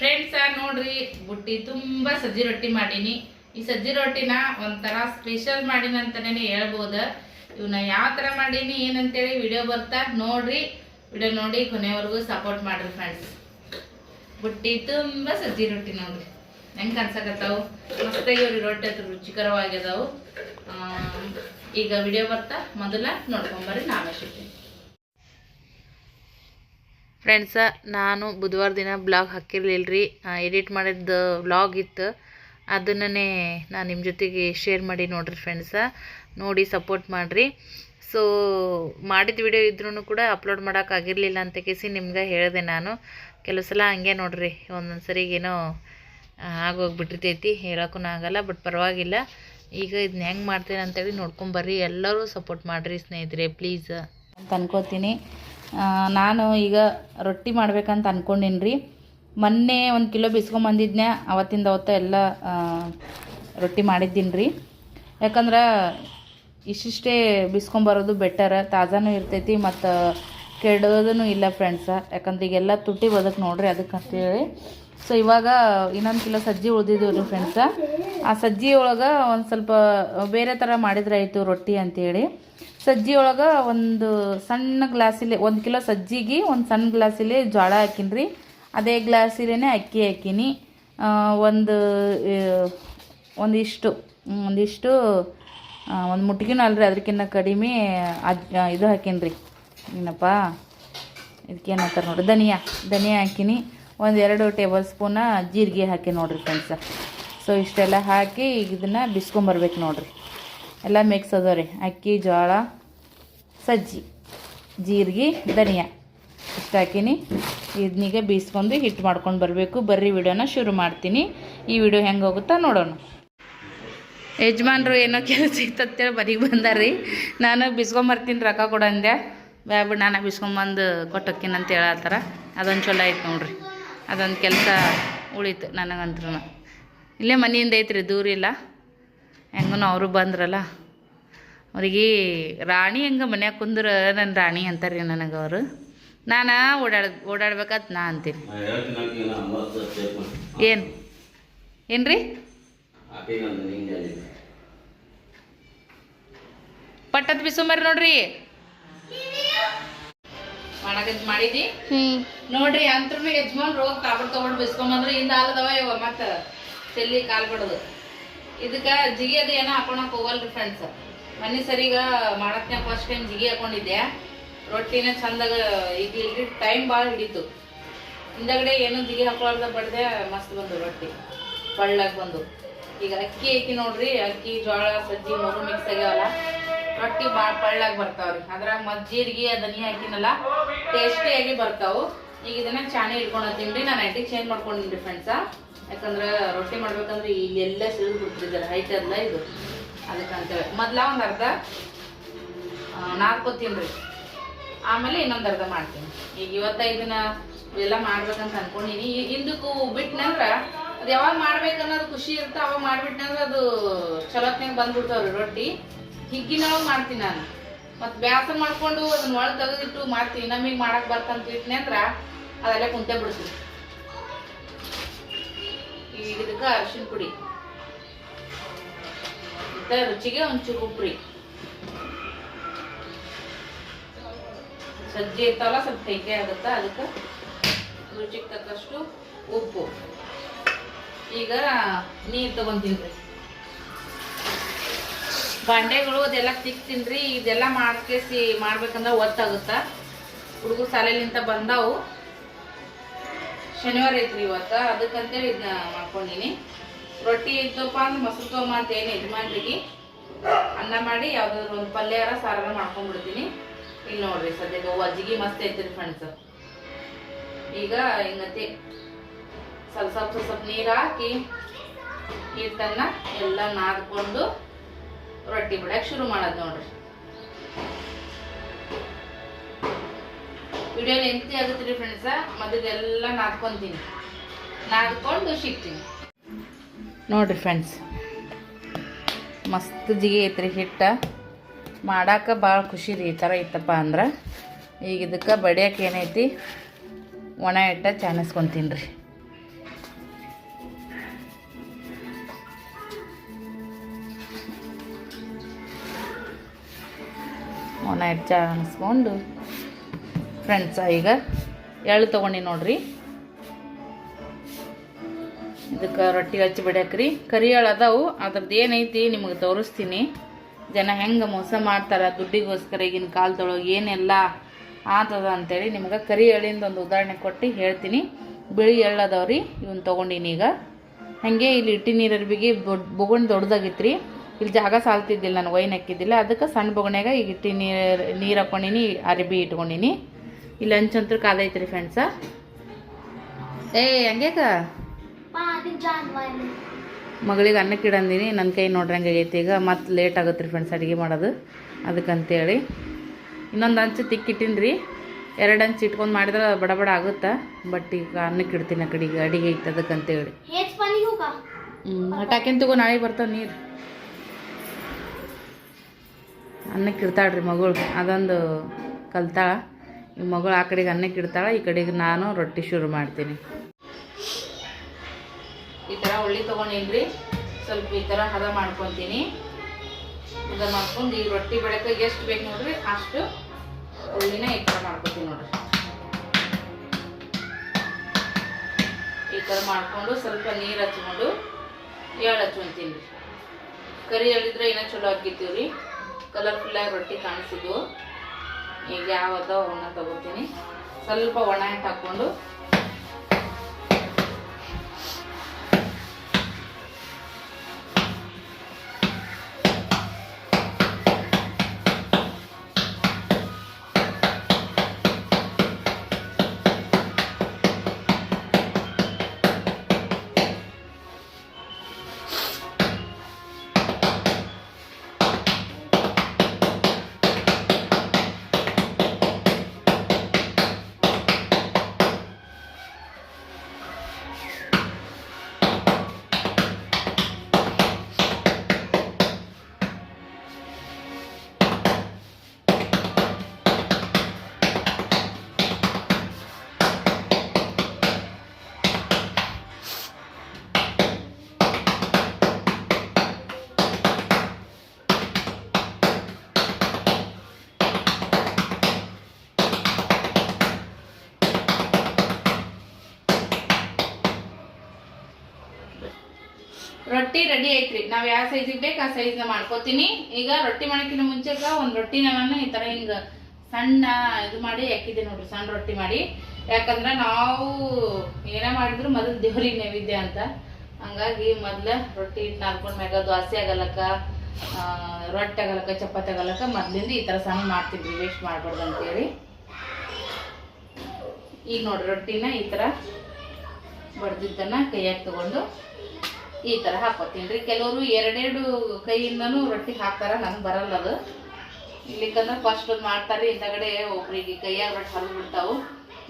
Friends ನೋಡ್ರಿ, ಬುಟ್ಟಿ ತುಂಬಾ ಸಜ್ಜಿ ರೊಟ್ಟಿ ಮಾಡೀನಿ. ಈ ಸಜ್ಜಿ ರೊಟ್ಟಿನ ಒಂಥರ ಸ್ಪೆಷಲ್ ಮಾಡೀನಿ ಅಂತಾನೆ ಹೇಳ್ಬೋದ. ಇವನ್ನ ಯಾವ ತರ ಮಾಡೀನಿ, ಏನಂತೇಳಿ ವಿಡಿಯೋ ಬರ್ತಾ ನೋಡ್ರಿ. ವಿಡಿಯೋ ನೋಡಿ ಕೊನೆವರೆಗೂ ಸಪೋರ್ಟ್ ಮಾಡ್ರಿ ಫ್ರೆಂಡ್ಸ್ ಬುಟ್ಟಿ ತುಂಬಾ ಸಜ್ಜಿ ರೊಟ್ಟಿ ನೋಡ್ರಿ. ಹೆಂಗ್ ಅನ್ಸಕತ್ತಾವು ಮಸ್ತಾಗಿ ಅವ್ರಿ ರೊಟ್ಟಿ ಹತ್ರ ರುಚಿಕರವಾಗಿದಾವು ಈಗ ವಿಡಿಯೋ ಬರ್ತಾ, ಮೊದಲ ನೋಡ್ಕೊಂಬರ್ರಿ ನಾವೇ ಸಿಗ್ತೀನಿ ಫ್ರೆಂಡ್ಸ ನಾನು ಬುಧವಾರ ದಿನ ಬ್ಲಾಗ್ ಹಾಕಿರಲಿಲ್ಲ ರೀ ಎಡಿಟ್ ಮಾಡಿದ್ದು ಬ್ಲಾಗ್ ಇತ್ತು. ಅದನ್ನೇ ನಾನು ನಿಮ್ಮ ಜೊತೆಗೆ ಶೇರ್ ಮಾಡಿ ನೋಡ್ರಿ ಫ್ರೆಂಡ್ಸ ನೋಡಿ ಸಪೋರ್ಟ್ ಮಾಡಿರಿ. ಸೊ ಮಾಡಿದ ವಿಡಿಯೋ ಇದ್ರೂ ಕೂಡ ಅಪ್ಲೋಡ್ ಮಾಡೋಕ್ಕಾಗಿರಲಿಲ್ಲ ಅಂತ ಕೇಸಿ ನಿಮ್ಗೆ ಹೇಳಿದೆ ನಾನು. ಕೆಲವು ಸಲ ಹಂಗೆ ನೋಡಿರಿ ಒಂದೊಂದು ಸರಿ ಏನೋ ಆಗೋಗ್ಬಿಟ್ಟಿರ್ತೈತಿ ಹೇಳೋಕ್ಕೂ ಆಗಲ್ಲ ಬಟ್ ಪರವಾಗಿಲ್ಲ. ಈಗ ಇದನ್ನ ಹೆಂಗೆ ಮಾಡ್ತೀನಿ ಅಂತೇಳಿ ನೋಡ್ಕೊಂಬರ್ರಿ ಎಲ್ಲರೂ ಸಪೋರ್ಟ್ ಮಾಡಿರಿ ಸ್ನೇಹಿತರೆ ಪ್ಲೀಸ್ ಅಂತ ಅನ್ಕೋತೀನಿ. ನಾನು ಈಗ ರೊಟ್ಟಿ ಮಾಡ್ಬೇಕಂತ ಅನ್ಕೊಂಡಿನಿ ರೀ ಮೊನ್ನೆ ಒಂದು ಕಿಲೋ ಬಿಸ್ಕೊಂಬಂದಿದ್ನೆ ಅವತ್ತಿಂದ ಅವತ್ತ ಎಲ್ಲ ರೊಟ್ಟಿ ಮಾಡಿದ್ದೀನಿ ರೀ ಯಾಕಂದ್ರೆ ಇಷ್ಟಿಷ್ಟೇ ಬಿಸ್ಕೊಂಬರೋದು ಬೆಟರ್ ತಾಜಾನೂ ಇರ್ತೈತಿ ಮತ್ತು ಕೆಡೋದೂ ಇಲ್ಲ ಫ್ರೆಂಡ್ಸ ಯಾಕಂದ್ರೆ ಈಗೆಲ್ಲ ತುಟ್ಟಿ ಬದಕ್ ನೋಡ್ರಿ ಅದಕ್ಕೆ ಅಂತೇಳಿ ಸೊ ಇವಾಗ ಇನ್ನೊಂದು ಕಿಲೋ ಸಜ್ಜಿ ರೀ ಫ್ರೆಂಡ್ಸ ಆ ಸಜ್ಜಿ ಒಳಗೆ ಒಂದು ಸ್ವಲ್ಪ ಬೇರೆ ಥರ ಮಾಡಿದ್ರೆ ಆಯಿತು ರೊಟ್ಟಿ ಅಂತೇಳಿ. ಸಜ್ಜಿ ಒಳಗೆ ಒಂದು ಸಣ್ಣ ಗ್ಲಾಸಿಲೆ, ಒಂದು ಕಿಲೋ ಸಜ್ಜಿಗೆ ಒಂದು ಸಣ್ಣ ಗ್ಲಾಸಿಲೆ ಜೋಳ ಹಾಕಿನ್ರಿ. ಅದೇ ಗ್ಲಾಸಿಲೇ ಅಕ್ಕಿ ಹಾಕೀನಿ. ಒಂದು ಒಂದಿಷ್ಟು ಒಂದಿಷ್ಟು ಒಂದು ಮುಟ್ಗಿನೂ ಅಲ್ರಿ ಅದಕ್ಕಿಂತ ಕಡಿಮೆ ಇದು ಹಾಕೀನಿ ರೀ ಏನಪ್ಪ? ಇದಕ್ಕೇನು ನೋಡಿರಿ ನೋಡ್ರಿ, ಧನಿಯಾ ಧನಿಯಾ ಹಾಕಿನಿ. ಒಂದು ಎರಡು ಟೇಬಲ್ ಸ್ಪೂನ ಜೀರಿಗೆ ಹಾಕಿ ನೋಡ್ರಿ ಫ್ರೆಂಡ್ಸ. ಸೊ ಇಷ್ಟೆಲ್ಲ ಹಾಕಿ ಈಗ ಇದನ್ನು ಬಿಸ್ಕೊಂಬರ್ಬೇಕು ನೋಡ್ರಿ. ಎಲ್ಲ ಮಿಕ್ಸ್ ಅದಾವ ರೀ. ಅಕ್ಕಿ, ಜೋಳ, ಸಜ್ಜಿ, ಜೀರಿಗೆ, ಧನಿಯಾ. ಇಷ್ಟು ಹಾಕಿನಿ. ಇದನ್ನೀಗ ಬೀಸ್ಕೊಂಡು ಹಿಟ್ಟು ಮಾಡ್ಕೊಂಡು ಬರಬೇಕು. ಬರ್ರಿ ವಿಡಿಯೋನ ಶುರು ಮಾಡ್ತೀನಿ. ಈ ವಿಡಿಯೋ ಹೆಂಗೆ ಹೋಗುತ್ತಾ ನೋಡೋಣ. ಯಜಮಾನ್ರು ಏನೋ ಕೆಲಸ ಇತ್ತಂತೇಳಿ ಮನೆಗೆ ಬಂದಾರ್ರಿ. ನಾನು ಬಿಸ್ಕೊಂಬರ್ತೀನಿ ರೊಕ್ಕ ಕೊಡಂದೆ ಬ್ಯಾಬಿಡ್ ನಾನು ಬಿಸ್ಕೊಂಬಂದು ಕೊಟ್ಟಕ್ಕಿನಂತ ಹೇಳತ್ತಾರ ಅದೊಂದು ಚಲೋ ಆಯ್ತು ನೋಡ್ರಿ. ಅದೊಂದು ಕೆಲಸ ಉಳೀತು ನನಗಂತ್ರೂ ಇಲ್ಲೇ ಮನೆಯಿಂದ ಐತ್ರಿ ದೂರ ಇಲ್ಲ. ಹೆಂಗೂ ಅವರು ಬಂದ್ರಲ್ಲ. ಅವ್ರಿಗೆ ರಾಣಿ ಹೆಂಗೆ ಮನ್ಯಾಗ ಕುಂದ್ರ ನನ್ನ ರಾಣಿ ಅಂತಾರೆ ನನಗೆ ಅವರು. ನಾನು ಓಡಾಡ ಓಡಾಡ್ಬೇಕಂತ ನಾ ಅಂತೀನಿ. ಏನು? ಏನು ರೀ ಪಟ್ಟದ ಬಿಸುಮರಿ ನೋಡ್ರಿ. ಮಾಡಿದಿ? ನೋಡ್ರಿ ಅಂತ್ರೂ ಯಜಮಾನ್ ರೋಗ ತಾಬಡ್ ತಗೊಂಡ್ ಬಿಸ್ಕೊಂಬಂದ್ರೆ ಇಂದ ಆಲದವ ಇವ ಮತ್ತ ಚೆಲ್ಲಿ ಕಾಲ್ ಬಡದು. ಇದಕ್ಕ ಜಿಗಿ ಅದು ಏನೋ ಹಾಕೊಳಕ್ ಹೋಗಲ್ರಿ ಫ್ರೆಂಡ್ಸ್ ಮನೆ ಸರಿಗ ಮಾಡತ್ನ್ಯಾಗ ಫಸ್ಟ್ ಟೈಮ್ ಜಿಗಿ ಹಾಕೊಂಡಿದ್ದೆ. ರೊಟ್ಟಿನ ಚಂದಾಗ ಈಗ ಇಲ್ರಿ ಟೈಮ್ ಭಾಳ ಹಿಡಿತು. ಹಿಂದಗಡೆ ಏನು ಜಿಗಿ ಹಾಕೊಳ್ದ ಬಡ್ದೆ ಮಸ್ತ್ ಬಂದು ರೊಟ್ಟಿ. ಬಳ್ಳಾಗ ಬಂದು. ಈಗ ಅಕ್ಕಿ ಐತಿ ನೋಡ್ರಿ ಅಕ್ಕಿ ಜೋಳ ಸಜ್ಜಿ ಮೂರು ಮಿಕ್ಸ್ ಆಗ್ಯಾವಲ್ಲ. ರೊಟ್ಟಿ ಭಾಳ ಪಳ್ಳಾಗಿ ಬರ್ತಾವ್ರಿ. ಅದ್ರಾಗ ಮತ್ ಜೀರಿಗೆ ಧನಿಯಾ ಹಾಕಿನಲ್ಲ ಟೇಸ್ಟಿಯಾಗಿ ಬರ್ತಾವು. ಈಗ ಇದನ್ನ ಚಾಣಿ ಇಟ್ಕೊಂಡತ್ತೀನಿ ನಾನು ಐಟಿ ಚೇಂಜ್ ಮಾಡ್ಕೊಂಡಿನಿ ಫ್ರೆಂಡ್ಸ ಯಾಕಂದ್ರೆ ರೊಟ್ಟಿ ಮಾಡ್ಬೇಕಂದ್ರೆ ಇಲ್ಲೆಲ್ಲ ಸಿಳಿದು ಬಿಡ್ತಿದ್ದಾರೆ ಹೈಟ್ ಅಲ್ಲ ಇದು. ಅದಕ್ಕಂತೇಳಿ ಮೊದ್ಲ ಒಂದು ಅರ್ಧ ನಾಲ್ಕೋತೀನಿ ರೀ. ಆಮೇಲೆ ಇನ್ನೊಂದು ಅರ್ಧ ಮಾಡ್ತೀನಿ. ಈಗ ಇವತ್ತ ಇದನ್ನ ಎಲ್ಲ ಮಾಡ್ಬೇಕಂತ ಅನ್ಕೊಂಡಿನಿ. ಈಗ ಹಿಂದಕ್ಕೂ ಬಿಟ್ನಂದ್ರ ಅದು ಯಾವಾಗ ಮಾಡ್ಬೇಕನ್ನೋದು ಖುಷಿ ಇರುತ್ತೆ ಅವಾಗ ಮಾಡ್ಬಿಟ್ನಂದ್ರೆ ಅದು ಚಲೋತ್ನಾಗ ಬಂದ್ಬಿಡ್ತಾವ್ರಿ ರೊಟ್ಟಿ. ಹಿಗ್ಗಿನವಾಗ ಮಾಡ್ತೀನಿ ನಾನು. ಮತ್ತು ಬ್ಯಾಸರ ಮಾಡಿಕೊಂಡು ಅದನ್ನ ಒಳಗೆ ತೆಗೆದಿಟ್ಟು ಮಾಡ್ತೀನಿ ನಮಗೆ ಮಾಡಕ್ಕೆ ಬರ್ತಂತ ಇಟ್ನಿ ಅಂದ್ರ ಅದೆಲ್ಲ ಕುಂತೆ ಬಿಡ್ತೀನಿ. ಈಗ ಇದಕ್ಕೆ ಅರಿಶಿನ ಪುಡಿ. ಇತರ ರುಚಿಗೆ ಒಂಚೂರು ಉಪ್ರಿ. ಸಜ್ಜೆ ಇರ್ತಾವಲ್ಲ ಸ್ವಲ್ಪ ಕೈಕೆ ಆಗುತ್ತೆ ಅದಕ್ಕೆ ರುಚಿಗೆ ತಕ್ಕಷ್ಟು ಉಪ್ಪು. ಈಗ ನೀರು ತಗೊಂತೀನಿ ಬಾಂಡೆಗಳು ಅದೆಲ್ಲ ತಿಕ್ತೀನಿ ರೀ ಇದೆಲ್ಲ ಮಾಡ್ಕೇಸಿ ಮಾಡ್ಬೇಕಂದ್ರೆ ಒತ್ತಾಗುತ್ತ? ಹುಡುಗರು ಶಾಲೆಲಿಂತ ಬಂದಾವು. ಶನಿವಾರ ಐತ್ರಿ ಇವತ್ತು, ಅದಕ್ಕಂತೇಳಿ ಇದನ್ನ ಮಾಡ್ಕೊಂಡಿನಿ. ರೊಟ್ಟಿ ಇದ್ದಪ್ಪ ಅಂದ್ರೆ ಮೊಸರು ತೊಗೊಂಬ ಅಂತ ಏನು ಯಜಮಾನ್ರಿಗೆ. ಅನ್ನ ಮಾಡಿ ಯಾವ್ದಾದ್ರು ಒಂದು ಪಲ್ಯಾರ ಸಾರಾರ ಮಾಡ್ಕೊಂಡ್ಬಿಡ್ತೀನಿ ಇಲ್ಲಿ ನೋಡ್ರಿ ಸದ್ಯಕ್ಕೆ ಅಜ್ಜಿಗೆ ಮಸ್ತ್ ಐತ್ರಿ ಫ್ರೆಂಡ್ಸ್ ಈಗ ಹಿಂಗತಿ? ಸ್ವಲ್ಪ ಸ್ವಲ್ಪ ಸ್ವಲ್ಪ ನೀರು ಹಾಕಿ ಹಿಟ್ಟನ್ನು ಎಲ್ಲ ನಾದ್ಕೊಂಡು ರೊಟ್ಟಿ ಬಿಡಕ್ಕೆ ಶುರು ಮಾಡೋದು ನೋಡ್ರಿ. ವಿಡಿಯೋ ಲೆಂತಿ ಆಗುತ್ತೆ ರೀ ಫ್ರೆಂಡ್ಸ ಮೊದಲೆಲ್ಲ ನಾದ್ಕೊಂತೀನಿ. ನಾದ್ಕೊಂಡು ಸಿಗ್ತೀನಿ. ನೋಡ್ರಿ ಫ್ರೆಂಡ್ಸ್ ಮಸ್ತ್ ಜಿಗಿ ಐತ್ರಿ ಹಿಟ್ಟ. ಮಾಡಾಕ ಭಾಳ ಖುಷಿ ರೀ ಈ ಥರ ಇತ್ತಪ್ಪ ಅಂದ್ರೆ. ಈಗ ಇದಕ್ಕೆ ಬಡಿಯಕ್ಕೆ ಏನೈತಿ? ಒಣ ಹಿಟ್ಟ ಚಾನಸ್ಕೊಂತೀನಿ ರೀ ಒಣ ಹೆಚ್ಚ ಅನಿಸ್ಕೊಂಡು ಫ್ರೆಂಡ್ಸ ಈಗ ಎಳ್ಳು ತೊಗೊಂಡಿ ನೋಡ್ರಿ. ಇದಕ್ಕೆ ರೊಟ್ಟಿ ಹಚ್ಚಿ ಬಿಡಕ್ರಿ ಕರಿ ಎಳ್ಳು ಅದಾವು, ಅದ್ರದ್ದು ಏನೈತಿ ನಿಮಗೆ ತೋರಿಸ್ತೀನಿ. ಜನ ಹೆಂಗೆ ಮೋಸ ಮಾಡ್ತಾರೆ, ದುಡ್ಡಿಗೋಸ್ಕರ ಈಗಿನ ಕಾಲದೊಳಗೆ ಏನೆಲ್ಲ ಆತದ ಅಂತೇಳಿ ನಿಮ್ಗೆ ಕರಿ ಎಳ್ಳಿಂದ ಒಂದು ಉದಾಹರಣೆ ಕೊಟ್ಟು ಹೇಳ್ತೀನಿ. ಬಿಳಿ ಎಳ್ಳು ಅದಾವ್ರಿ ಇವನ್ನ ತೊಗೊಂಡಿನಿ ಈಗ. ಹಾಗೆ ಇಲ್ಲಿ ಇಟ್ಟಿ ನೀರು ಅರ್ಬಿಗೆ ದೊಡ್ಡ ಬೊಗಣ್ ದೊಡ್ಡದಾಗಿತ್ತು ರೀ ಇಲ್ಲಿ ಜಾಗ ಸಾಲ್ತಿದ್ದಿಲ್ಲ ನಾನು ವೈನ್ ಹಾಕಿದ್ದಿಲ್ಲ. ಅದಕ್ಕೆ ಸಣ್ಣ ಬೊಗಣೆಗ ಈಗ ಇಟ್ಟು ನೀರು ನೀರು ಹಾಕ್ಕೊಂಡಿನಿ ಅರಿಬಿ ಇಟ್ಕೊಂಡಿನಿ. ಇಲ್ಲಿ ಲಂಚ್ ಅಂತ ಕಾದೈತ್ರಿ ಫ್ರೆಂಡ್ಸ ಏ ಹಂಗೇಕ ಮಗಳಿಗೆ ಅನ್ನಕ್ಕೆ ಇಡಂದಿನಿ ನನ್ನ ಕೈ ನೋಡ್ರಂಗೆ ಆಗೈತಿ ಈಗ. ಮತ್ತೆ ಲೇಟ್ ಆಗುತ್ತೆ ರೀ ಫ್ರೆಂಡ್ಸ್ ಅಡುಗೆ ಮಾಡೋದು. ಅದಕ್ಕಂತೇಳಿ ಇನ್ನೊಂದು ಅಂಚು ತಿಕ್ಕಿಟ್ಟಿನ್ರಿ ಎರಡು ಅಂಚು ಇಟ್ಕೊಂಡು ಮಾಡಿದ್ರೆ ಬಡ ಬಡ ಆಗುತ್ತಾ. ಬಟ್ ಈಗ ಅನ್ನಕ್ಕೆ ಇಡ್ತೀನಿ ಅಕಡೆ ಕಡೆಗೆ ಅಡಿಗೆ ಐತೆ ಅದಕ್ಕಂತೇಳಿ. ಹ್ಞೂ ಹಟಾಕಿನ ತಗೋ ನಾಳೆ ಬರ್ತಾವೆ ನೀರು. ಅನ್ನಕ್ಕೆ ಇಡ್ತಾಳ್ರಿ ಮಗಳು. ಅದೊಂದು ಕಲ್ತಾಳ. ಈ ಮಗಳು ಆ ಕಡೆಗೆ ಅನ್ನಕ್ಕೆ ಇಡ್ತಾಳೆ, ಈ ಕಡೆಗೆ ನಾನು ರೊಟ್ಟಿ ಶುರು ಮಾಡ್ತೀನಿ. ಈ ಥರ ಉಳ್ಳಿ ತೊಗೊಂಡೇನ್ರಿ. ಸ್ವಲ್ಪ ಈ ಥರ ಹದ ಮಾಡ್ಕೊತೀನಿ. ಹದ ಮಾಡ್ಕೊಂಡು ಈ ರೊಟ್ಟಿ ಬೆಳಗ್ಗೆ ಎಷ್ಟು ಬೇಕು ನೋಡ್ರಿ, ಅಷ್ಟು ಉಳ್ಳಿನ ಈ ಥರ ಮಾಡ್ಕೊತೀನಿ ನೋಡ್ರಿ. ಈ ಥರ ಮಾಡಿಕೊಂಡು ಸ್ವಲ್ಪ ನೀರು ಹಚ್ಕೊಂಡು ಎಳ್ಳು ಹಚ್ಕೊಂತೀನಿ. ರೀ ಕರಿ ಹೇಳಿದ್ರೆ ಇನ್ನೂ ಚಲೋ ಹಾಕಿತ್ತೀವ್ರಿ ರೀ ಕಲರ್ಫುಲ್ಲಾಗಿ ರೊಟ್ಟಿ ಕಾಣಿಸಿದ್ವು ಈಗ ಯಾವತ್ತೋ ಅವನ್ನ ತಗೋತೀನಿ. ಸ್ವಲ್ಪ ಒಣ ಹಿಟ್ಟು ಹಾಕ್ಕೊಂಡು ರೊಟ್ಟಿ ರೆಡಿ ಐತ್ರಿ. ನಾವ್ ಯಾವ ಸೈಜಿಗೆ ಬೇಕು ಆ ಸೈಜ್ನ ಮಾಡ್ಕೋತೀನಿ. ಈಗ ರೊಟ್ಟಿ ಮಾಡಕ್ಕಿಂತ ಮುಂಚೆಗ ಒಂದ್ ರೊಟ್ಟಿನ ನಾನು ಈ ತರ ಹಿಂಗ ಸಣ್ಣ ಇದು ಮಾಡಿ ಹಾಕಿದ್ದೆ ನೋಡ್ರಿ, ಸಣ್ಣ ರೊಟ್ಟಿ ಮಾಡಿ. ಯಾಕಂದ್ರ ನಾವು ಏನೇ ಮಾಡಿದ್ರು ಮೊದಲು ದೇವ್ರಿಗೆ ನೈವೇದ್ಯ ಅಂತ. ಹಂಗಾಗಿ ಮೊದ್ಲ ರೊಟ್ಟಿ ನಾಲ್ಕೊಂಡ್ ಮ್ಯಾಗ ದೋಸೆ ಆಗಲಕ್ಕ ರೊಟ್ಟಿ ಆಗಲಕ್ಕ, ಚಪಾತಿ ಆಗಲಕ್ಕ ಮೊದ್ಲಿಂದ ಈ ತರ ಸಣ್ಣ ಮಾಡ್ತಿದ್ವಿ, ವೇಸ್ಟ್ ಮಾಡ್ಬಾರ್ದು ಅಂತೇಳಿ. ಈಗ ನೋಡ್ರಿ ರೊಟ್ಟಿನ ಈ ತರ ಬಡ್ದಿದ್ದನ್ನ ಕೈಯಾಗಿ ತಗೊಂಡು ಈ ಥರ ಹಾಕೋತೀನಿ ರೀ. ಕೆಲವರು ಎರಡೆರಡು ಕೈಯಿಂದನೂ ರೊಟ್ಟಿ ಹಾಕ್ತಾರೆ, ನಂಗೆ ಬರಲ್ಲ ಅದು. ಇಲ್ಲಿಕಂದ್ರೆ ಫಸ್ಟ್ ಮಾಡ್ತಾರೆ ಹಿಂದಗಡೆ ಒಬ್ರಿಗೆ ಕೈಯಾಗ ರೊಟ್ಟಿ ಹರಿದು ಬಿಡ್ತಾವು.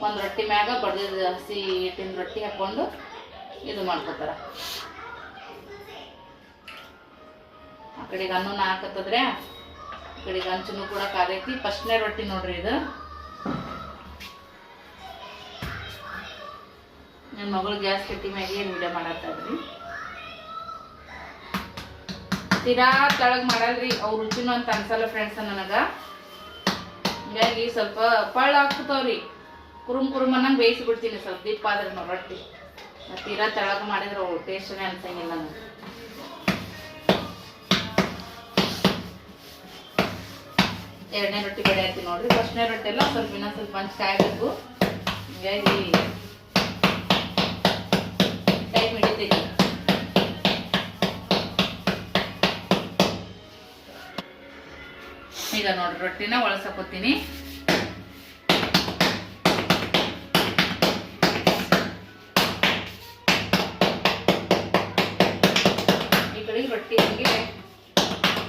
ಒಂದು ರೊಟ್ಟಿ ಮ್ಯಾಗ ಬಡ್ದಿದ್ದು ಹಸಿ ಹಿಟ್ಟಿನ ರೊಟ್ಟಿ ಹಾಕ್ಕೊಂಡು ಇದು ಮಾಡ್ಕೋತಾರೆ. ಆ ಕಡೆಗೆ ಅನ್ನನ ಹಾಕತ್ತದ್ರೆ ಆ ಕಡೆಗೆ ಕೂಡ ಕಾದೈತಿ. ಫಸ್ಟ್ನೇ ರೊಟ್ಟಿ ನೋಡ್ರಿ ಇದು. ನನ್ನ ಮಗಳು ಗ್ಯಾಸ್ ಕಟ್ಟಿ ಮ್ಯಾಗೆ ಏನು ವಿಡಿಯೋ ಮಾಡತ್ತಾಳ್ರಿ ತೀರಾ ತಳಗ್ ಮಾಡಲ್ರಿ, ಅವ್ರ ರುಚಿನೂ ಅಂತ ಅನ್ಸಲ್ಲ ಫ್ರೆಂಡ್ಸ್ ನನಗ. ಹಿಂಗಾಗಿ ಸ್ವಲ್ಪ ಪಳ್ಳ ಹಾಕ್ತಾವ್ರಿ ಕುರುಮ್ ಕುರುಮ್ ಅನ್ನಂಗ್ ಬೇಯಿಸಿ ಬಿಡ್ತೀನಿ ಸ್ವಲ್ಪ ದೀಪ ಆದ್ರೆ ನಾವು ರೊಟ್ಟಿ. ತೀರಾ ತೆಳಗ್ ಮಾಡಿದ್ರೆ ಅವ್ರು ಟೇಸ್ಟ್ನೇ ಅನ್ಸಂಗಿಲ್ಲ ನನಗೆ ಎರಡನೇ ರೊಟ್ಟಿ ಬೆಳೆ ಹಾಕ್ತೀನಿ ನೋಡ್ರಿ. ಫಸ್ಟ್ನೇ ರೊಟ್ಟಿ ಎಲ್ಲ ಸ್ವಲ್ಪ ಇನ್ನೊಂದು ಸ್ವಲ್ಪ ಮಂಚ್ ಕಾಯಬೇಕು ಹಿಂಗಾಗಿ ಟೈಮ್ ಹಿಡಿತೈತಿ. ಈಗ ನೋಡ್ರಿ ರೊಟ್ಟಿನ ಒಳಸಕೋತೀನಿ. ಈ ಕಡೆ ರೊಟ್ಟಿ ಹಂಗೆ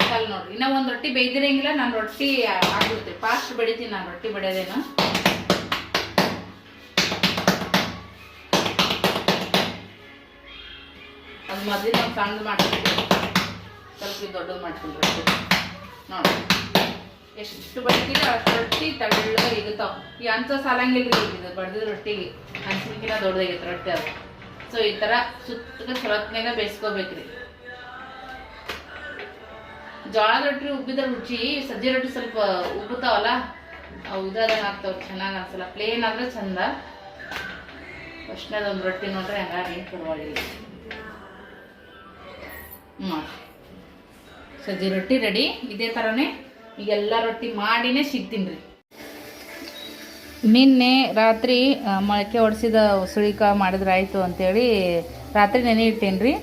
ಕಲ್ ನೋಡ್ರಿ ಇನ್ನ ಒಂದ್ ರೊಟ್ಟಿ ಬೇಯ್ದಿರಂಗಿಲ್ಲ ನಾನು ರೊಟ್ಟಿ ಆಗ್ಬಿಡ್ತೀನಿ ಫಾಸ್ಟ್ ಬೆಳಿತೀನಿ ನಾನು ರೊಟ್ಟಿ ಬೆಳೆಯೋದೇನು ಅದು ಮೊದಲಿನ ಸಣ್ಣದು ಮಾಡ್ತೀನಿ ಸ್ವಲ್ಪ ದೊಡ್ಡದು ಮಾಡ್ತೀನಿ ರೊಟ್ಟಿ. ನೋಡಿ. ಎಷ್ಟು ಬಡ್ತೀರಿ ಅಷ್ಟು ರೊಟ್ಟಿ ತಳ್ಳ ಇಗುತ್ತಾವ ಈ ಅಂತ ಸಾಲಂಗಿಲ್ರಿ ಇದು ಬಡ್ದಿದ ರೊಟ್ಟಿಗೆ. ಹಂಚಿನಕಿನ ದೊಡ್ಡದಾಗೈತೆ ರೊಟ್ಟಿ ಅದು. ಸೊ ಈ ಥರ ಸುತ್ತಗ ಸ್ವರತ್ನಾಗ ಬೇಯಿಸ್ಕೋಬೇಕ್ರಿ. ಜೋಳದ ರೊಟ್ಟಿ ಉಬ್ಬಿದ ರುಚಿ, ಸಜ್ಜೆ ರೊಟ್ಟಿ ಸ್ವಲ್ಪ ಉಬ್ಬುತ್ತಾವಲ್ಲ ಅವು ಇದಾದಂಗೆ ಆಗ್ತಾವ ಚೆನ್ನಾಗಿ ಅನ್ಸಲ್ಲ. ಪ್ಲೇನ್ ಆದ್ರೆ ಚಂದ. ಫಸ್ಟ್ನೇದು ಒಂದು ರೊಟ್ಟಿ ನೋಡ್ರಿ, ಹಂಗಾಗಿ ಪರವಾಗಿಲ್ಲ. ಹ್ಞೂ ಸಜ್ಜೆ ರೊಟ್ಟಿ ರೆಡಿ. ಇದೇ ಥರನೇ ಈಗೆಲ್ಲ ರೊಟ್ಟಿ ಮಾಡಿನೇ ಸಿಗ್ತೀನಿ ರೀ. ನಿನ್ನೆ ರಾತ್ರಿ ಮೊಳಕೆ ಹೊಡೆಸಿದ ಸುಳಿಕ ಮಾಡಿದ್ರೆ ಆಯಿತು ಅಂಥೇಳಿ ರಾತ್ರಿ ನೆನೆ ಇಟ್ಟೇನಿ ರೀ.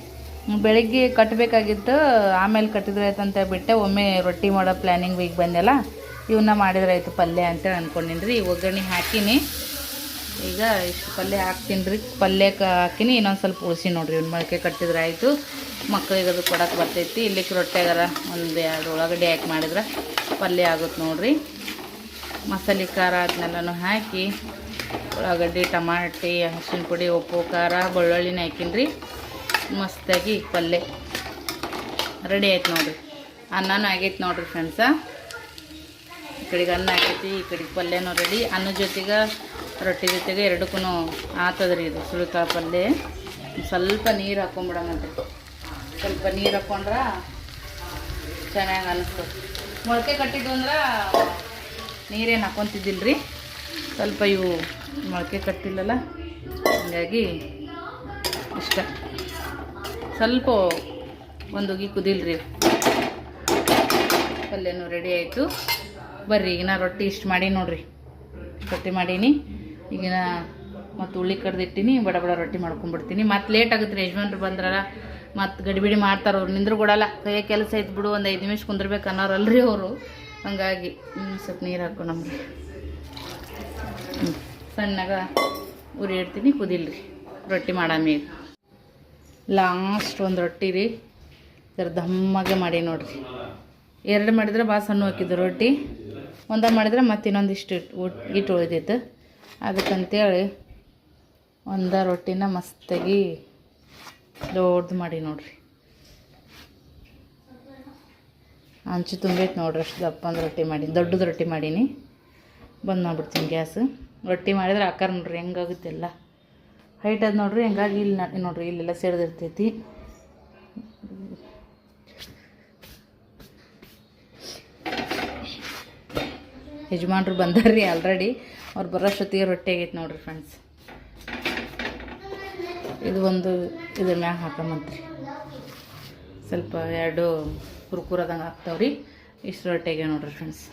ಬೆಳಿಗ್ಗೆ ಕಟ್ಟಬೇಕಾಗಿತ್ತು ಆಮೇಲೆ ಕಟ್ಟಿದ್ರೆ ಆಯ್ತು ಅಂತ ಬಿಟ್ಟೆ ಒಮ್ಮೆ ರೊಟ್ಟಿ ಮಾಡೋ ಪ್ಲ್ಯಾನಿಂಗ್ ಈಗ ಬಂದೆಲ್ಲ ಇವನ್ನ ಮಾಡಿದ್ರೆ ಆಯಿತು ಪಲ್ಯ ಅಂತೇಳಿ ಅಂದ್ಕೊಂಡಿನಿ ರೀ. ಒಗ್ಗರಣೆ ಹಾಕಿನಿ. ಈಗ ಇಷ್ಟು ಪಲ್ಯ ಹಾಕ್ತೀನಿ ರೀ. ಪಲ್ಯಕ್ಕೆ ಹಾಕಿನಿ ಇನ್ನೊಂದು ಸ್ವಲ್ಪ ಉಳಿಸಿ ನೋಡ್ರಿ. ಇವ್ನ ಮೊಳಕೆ ಕಟ್ಟಿದ್ರೆ ಆಯಿತು. ಮಕ್ಕಳಿಗೆ ಅದು ಕೊಡಕ್ಕೆ ಬರ್ತೈತಿ. ಇಲ್ಲಿಕ್ಕೆ ರೊಟ್ಟೆಗಾರ ಒಂದು ಎರಡು ಉಳ್ಳಾಗಡ್ಡಿ ಹಾಕಿ ಮಾಡಿದ್ರೆ ಪಲ್ಯ ಆಗುತ್ತೆ ನೋಡ್ರಿ. ಮಸಾಲೆ ಖಾರ ಅದನ್ನೆಲ್ಲನೂ ಹಾಕಿ, ಉಳ್ಳಾಗಡ್ಡಿ, ಟಮಾಟಿ ಹಸಿನ ಪುಡಿ, ಉಪ್ಪು, ಖಾರ, ಬೆಳ್ಳುಳ್ಳಿನ ರೀ. ಮಸ್ತಾಗಿ ಪಲ್ಯ ರೆಡಿ ಆಯ್ತು ನೋಡ್ರಿ. ಅನ್ನನೂ ಆಗೈತೆ ನೋಡ್ರಿ ಫ್ರೆಂಡ್ಸ. ಈ ಕಡೆಗೆ ಅನ್ನ ಆಗೈತಿ ಈ ಕಡೆಗೆ ಪಲ್ಯನೂ ರೆಡಿ. ಅನ್ನ ಜೊತೆಗೆ ರೊಟ್ಟಿ ಜೊತೆಗೆ ಎರಡಕ್ಕೂ ಆತದ್ರಿ ಇದು ಸುಳಿಕಾಳು ಪಲ್ಯ ಸ್ವಲ್ಪ ನೀರು ಹಾಕೊಂಬಿಡಮಂತ್ರಿ ಸ್ವಲ್ಪ ನೀರು ಹಾಕೊಂಡ್ರೆ ಚೆನ್ನಾಗಿ ಅಲ್ತು. ಮೊಳಕೆ ಕಟ್ಟಿದ್ದು ಅಂದ್ರೆ ನೀರೇನು ಹಾಕೊತಿದ್ದಿಲ್ಲ ರೀ ಸ್ವಲ್ಪ ಇವು ಮೊಳಕೆ ಕಟ್ಟಿಲ್ಲಲ್ಲ, ಹಂಗಾಗಿ ಇಷ್ಟ. ಸ್ವಲ್ಪ ಒಂದು ಉಗಿ ಕುದಿಲ್ರಿ. ಪಲ್ಯನೂ ರೆಡಿ ಆಯಿತು. ಬರ್ರಿ ಈಗ ನಾ ರೊಟ್ಟಿ ಇಷ್ಟು ಮಾಡಿ ನೋಡ್ರಿ. ರೊಟ್ಟಿ ಮಾಡೀನಿ. ಈಗಿನ ಮತ್ತು ಉಳ್ಳಿ ಕಡ್ದಿಟ್ಟಿನಿ ಬಡ ಬಡ ರೊಟ್ಟಿ ಮಾಡ್ಕೊಂಡ್ಬಿಡ್ತೀನಿ ಮತ್ತು ಲೇಟ್ ಆಗುತ್ತೆ ರೀ ಯಜಮಾನ್ರು ಬಂದ್ರಲ್ಲ, ಮತ್ತು ಗಡಿಬಿಡಿ ಮಾಡ್ತಾರೆ ಅವ್ರು, ನಿಂದ್ರು ಕೊಡಲ್ಲ. ಕೈಯ ಕೆಲಸ ಐತೆ ಬಿಡು, ಒಂದು ಐದು ನಿಮಿಷ ಕುಂದ್ರಬೇಕು ಅನ್ನೋರಲ್ರಿ ಅವರು. ಹಂಗಾಗಿ ಸ್ವಲ್ಪ ನೀರು ಹಾಕೊಂಡಂಬ್ರಿ ಹ್ಞೂ ಸಣ್ಣಗ ಉರಿ ಇಡ್ತೀನಿ, ಕುದಿಲ್ರಿ. ರೊಟ್ಟಿ ಮಾಡಾಮಿ ಲಾಸ್ಟ್ ಒಂದು ರೊಟ್ಟಿ ರೀ. ಜರ ದಮ್ಮಗೆ ಮಾಡಿ ನೋಡ್ರಿ. ಎರಡು ಮಾಡಿದ್ರೆ ಭಾಳ ಸಣ್ಣ ಹಾಕಿದ್ದು ರೊಟ್ಟಿ. ಒಂದ ಮಾಡಿದ್ರೆ ಮತ್ತೆ ಇನ್ನೊಂದಿಷ್ಟು ಇಟ್ಟು ಇಟ್ಟು ಉಳಿದೈತೆ. ಅದಕ್ಕಂತೇಳಿ ಒಂದ ರೊಟ್ಟಿನ ಮಸ್ತಾಗಿ ದೊಡ್ಡದು ಮಾಡಿ ನೋಡ್ರಿ. ಹಂಚು ತುಂಬೈತೆ ನೋಡ್ರಿ ಅಷ್ಟು ದಪ್ಪ ಒಂದು ರೊಟ್ಟಿ ಮಾಡಿ ದೊಡ್ಡದು ರೊಟ್ಟಿ ಮಾಡೀನಿ. ಬಂದ್ ಮಾಡಿಬಿಡ್ತೀನಿ ಗ್ಯಾಸ್. ರೊಟ್ಟಿ ಮಾಡಿದ್ರೆ ಆಕಾರ ನೋಡ್ರಿ ಹೆಂಗಾಗುತ್ತೆ ಎಲ್ಲ. ಹೈಟ್ ಅದು ನೋಡ್ರಿ ಹೆಂಗಾಗಿ ಇಲ್ಲಿ ನೋಡ್ರಿ, ಇಲ್ಲೆಲ್ಲ ಸೇರಿದಿರ್ತೈತಿ. ಯಜಮಾನ್ರು ಬಂದಾರ್ರಿ ಆಲ್ರೆಡಿ ಅವ್ರು ಬರೋಷ್ಟೊತ್ತಿಗೆ ರೊಟ್ಟಿ ಆಗೈತೆ ನೋಡ್ರಿ ಫ್ರೆಂಡ್ಸ್ ಇದು ಒಂದು ಇದ್ರ ಮ್ಯಾಗ ಹಾಕೊಂಬಂತ್ರಿ ಸ್ವಲ್ಪ ಎರಡು ಕುರ್ಕುರದಂಗೆ ಹಾಕ್ತಾವ್ರಿ. ಇಷ್ಟು ರೊಟ್ಟಿಗೆ ನೋಡ್ರಿ ಫ್ರೆಂಡ್ಸ್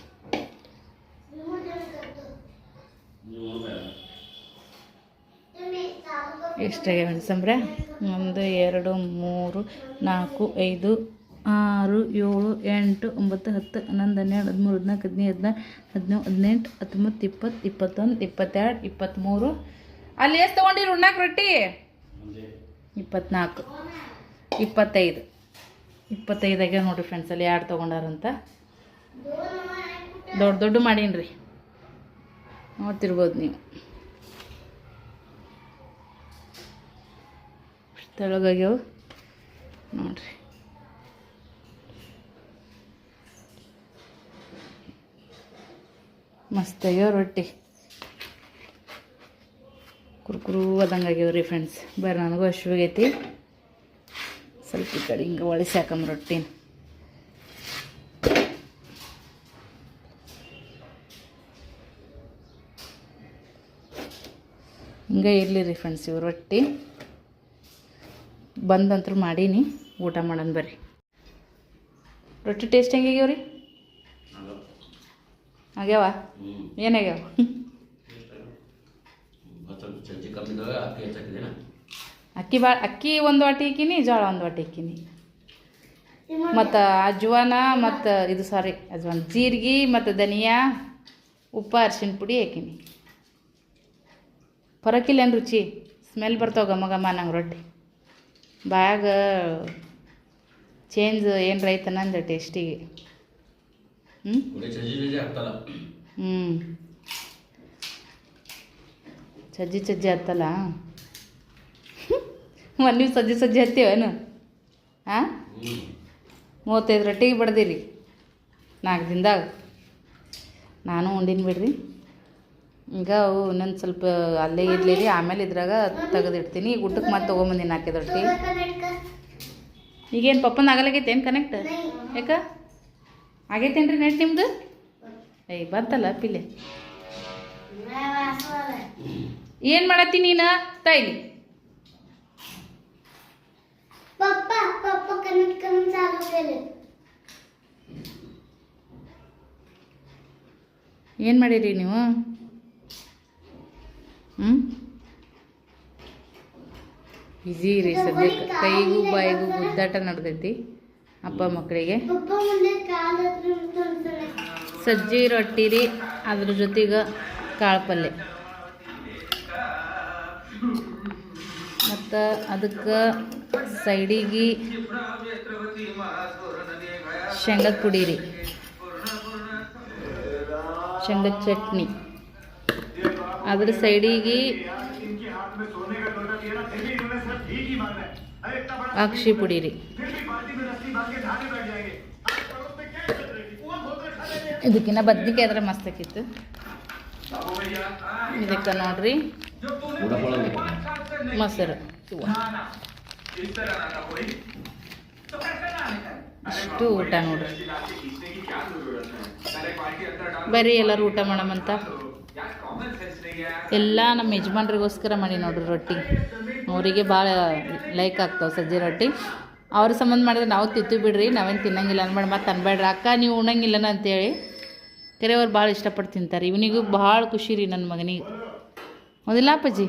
ಎಷ್ಟಾಗ್ಯಾವೆ ಫ್ರೆಂಡ್ಸ್ ಅಂದರೆ ಒಂದು, ಎರಡು, ಮೂರು, ನಾಲ್ಕು, ಐದು ಆರು, ಏಳು, ಎಂಟು, ಒಂಬತ್ತು, ಹತ್ತು, ಹನ್ನೊಂದು, ಹನ್ನೆರಡು, ಹದಿಮೂರು, ಹದಿನಾಲ್ಕು, ಹದಿನೈದು, ಹದಿನಾರು ಹದಿನೇಳು ಹದಿನೆಂಟು, ಹತ್ತೊಂಬತ್ತು, ಇಪ್ಪತ್ತು, ಇಪ್ಪತ್ತೊಂದು, ಇಪ್ಪತ್ತೆರಡು, ಇಪ್ಪತ್ತ್ಮೂರು. ಅಲ್ಲಿ ಎಷ್ಟು ತೊಗೊಂಡಿರಿ ಉಣ್ಣಾಕ ರೊಟ್ಟಿ? ಇಪ್ಪತ್ನಾಲ್ಕು ಇಪ್ಪತ್ತೈದು. ಇಪ್ಪತ್ತೈದಾಗೆ ನೋಡಿರಿ ಫ್ರೆಂಡ್ಸ್ ಅಲ್ಲಿ ಎರಡು ತೊಗೊಂಡಾರಂತ. ದೊಡ್ಡ ದೊಡ್ಡ ಮಾಡೀನಿ ರೀ ನೋಡ್ತಿರ್ಬೋದು ನೀವು. ತೆಳಗಾಗ್ಯವು? ನೋಡ್ರಿ. ಮಸ್ತ್ ಆಗ್ಯಾವ ರೊಟ್ಟಿ ಕುರುಕುರು ಅದಂಗೆ ಆಗ್ಯಾವ ರೀ ಫ್ರೆಂಡ್ಸ್ ಬರ್ರಿ ನನಗೂ ಹಸಿವಾಗೈತಿ ಸ್ವಲ್ಪ ಈ ಕಡೆ ಹಿಂಗೆ ಒಳಿಸಿ ಹಾಕಮ್ಮ ರೊಟ್ಟಿನ. ಹಿಂಗೆ ಇರಲಿ ರೀ ಫ್ರೆಂಡ್ಸ್ ಇವು ರೊಟ್ಟಿ ಬಂದಂತರೂ ಮಾಡೀನಿ, ಊಟ ಮಾಡೋಣ ಬರ್ರಿ. ರೊಟ್ಟಿ ಟೇಸ್ಟ್ ಹೆಂಗಾಗ್ಯಾವ ರೀ? ಆಗ್ಯಾವ? ಏನಾಗ್ಯಾವ ಅಕ್ಕಿ ಭಾಳ ಅಕ್ಕಿ ಒಂದು ವಾಟಿ ಇಕ್ಕಿನಿ ಜೋಳ ಒಂದು ವಾಟಿ ಇಕ್ಕಿನಿ ಮತ್ತು ಅಜ್ವಾನ ಮತ್ತು ಇದು ಸಾರಿ ಅಜ್ವಾನ. ಜೀರಿಗೆ ಮತ್ತು ಧನಿಯಾ ಉಪ್ಪು ಅರಿಶಿನ ಪುಡಿ ಹಾಕಿನಿ. ಫರಕಿಲ್ಲೇನು ರುಚಿ? ಸ್ಮೆಲ್ ಬರ್ತಾವ ಘಮ ಘಮ ನಂಗೆ ರೊಟ್ಟಿ. ಬಾಯಾಗ ಚೇಂಜ್ ಏನು ರೈತನ ಅಂದ ಟೇಸ್ಟಿಗೆ ಹ್ಞೂ ಹ್ಞೂ ಸಜ್ಜಿ ಸಜ್ಜಿ ಹತ್ತಲ್ಲ ಒಂದು ನೀವು ಸಜ್ಜಿ ಸಜ್ಜಿ ಹತ್ತೀವೇನು ಹಾಂ ಮೂವತ್ತೈದು ರೊಟ್ಟಿಗೆ ಬಡ್ದಿರಿ. ನಾಲ್ಕು ದಿನದಾಗ ನಾನು ಉಂಡಿನ ಬಿಡ್ರಿ. ಈಗ ಅವು ಇನ್ನೊಂದು ಸ್ವಲ್ಪ ಅಲ್ಲೇ ಇರಲಿ ರೀ ಆಮೇಲೆ ಇದ್ರಾಗ ತೆಗೆದಿಡ್ತೀನಿ. ಈಗ ಊಟಕ್ಕೆ ಮತ್ತೆ ತೊಗೊಂಬಂದಿನಿ ನಾಲ್ಕೈದು ರೊಟ್ಟಿ. ಈಗೇನು ಪಪ್ಪನ ಆಗಲಾಗೈತೆ ಏನು ಕನೆಕ್ಟ್ ಯಾಕ ಆಗೈತೇನ್ರಿ ನೆಟ್ ನಿಮ್ದು? ಏಯ್ ಬಂತಲ್ಲ ಪಿಲ್ಲೆ ಏನು ಮಾಡತ್ತಿ ನೀನು? ತೈಲಿ ಏನು ಮಾಡಿರಿ ನೀವು? ಹ್ಮ್? ಈಸಿ ರೀ ಸದ್ಯಕ್ಕೆ. ಕೈಗೂ ಬಾಯಿಗೂ ಗುದ್ದಾಟ ನಡ್ದೈತಿ. ಅಪ್ಪ ಮಕ್ಕಳಿಗೆ. ಸಜ್ಜಿ ರೊಟ್ಟಿ ರೀ ಅದ್ರ ಜೊತೆಗೆ ಕಾಳು ಪಲ್ಯ ಮತ್ತು ಅದಕ್ಕೆ ಸೈಡಿಗೆ ಶೇಂಗದ ಪುಡಿ ರೀ ಶೇಂಗದ ಚಟ್ನಿ. ಅದ್ರ ಸೈಡಿಗೆ ಅಕ್ಷಿ ಪುಡಿ ರೀ ಇದಕ್ಕಿನ್ನ ಬದ್ನಿಕಾಯಿ ಆದ್ರೆ ಮಸ್ತ್ ಆಕಿತ್ತು. ಇದಕ್ಕೆ ನೋಡ್ರಿ. ಮೊಸರು. ಅಷ್ಟು ಊಟ ನೋಡ್ರಿ. ಬರೀ ಎಲ್ಲರೂ ಊಟ ಮಾಡಮಂತ ಎಲ್ಲ ನಮ್ಮ ಯಜಮಾನ್ರಿಗೋಸ್ಕರ ಮಾಡಿ ನೋಡ್ರಿ ರೊಟ್ಟಿ. ಅವರಿಗೆ ಭಾಳ ಲೈಕ್ ಆಗ್ತಾವೆ ಸಜ್ಜೆ ರೊಟ್ಟಿ. ಅವ್ರ ಸಂಬಂಧ ಮಾಡಿದ್ರೆ ನಾವು ತಿತ್ತು ಬಿಡ್ರಿ, ನಾವೇನು ತಿನ್ನಂಗಿಲ್ಲ ಅನ್ಬೇಡ, ಮತ್ತೆ ಅನ್ಬೇಡ್ರಿ. ಅಕ್ಕ, ನೀವು ಉಣಂಗಿಲ್ಲನ ಅಂತೇಳಿ ಕರೆಯವ್ರು ಭಾಳ ಇಷ್ಟಪಟ್ಟು ತಿಂತಾರೆ. ಇವನಿಗೂ ಭಾಳ ಖುಷಿ ರೀ ನನ್ನ ಮಗನಿಗೆ. ಹೌದಿಲ್ಲ ಅಪ್ಪಾಜಿ?